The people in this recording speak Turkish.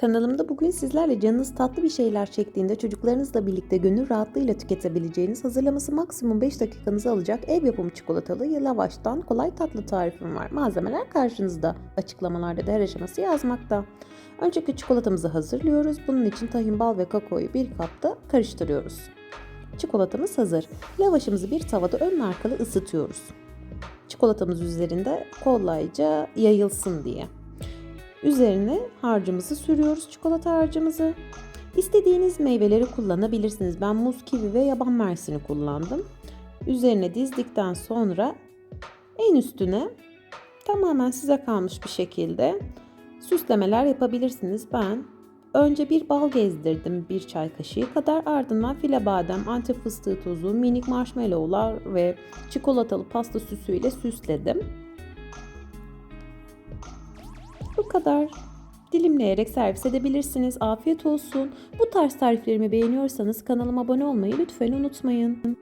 Kanalımda bugün sizlerle canınız tatlı bir şeyler çektiğinde çocuklarınızla birlikte gönül rahatlığıyla tüketebileceğiniz hazırlaması maksimum 5 dakikanızı alacak ev yapımı çikolatalı lavaştan kolay tatlı tarifim var. Malzemeler karşınızda. Açıklamalarda da her aşaması yazmakta. Öncelikle çikolatamızı hazırlıyoruz. Bunun için tahin, bal ve kakaoyu bir kapta karıştırıyoruz. Çikolatamız hazır. Lavaşımızı bir tavada ön arkalı ısıtıyoruz. Çikolatamız üzerinde kolayca yayılsın diye. Üzerine harcımızı sürüyoruz çikolata harcımızı. İstediğiniz meyveleri kullanabilirsiniz. Ben muz, kivi ve yaban mersini kullandım. Üzerine dizdikten sonra en üstüne tamamen size kalmış bir şekilde süslemeler yapabilirsiniz. Ben önce bir bal gezdirdim bir çay kaşığı kadar ardından file badem, antep fıstığı tozu, minik marshmallowlar ve çikolatalı pasta süsüyle süsledim. Kadar. Dilimleyerek servis edebilirsiniz. Afiyet olsun. Bu tarz tariflerimi beğeniyorsanız kanalıma abone olmayı lütfen unutmayın.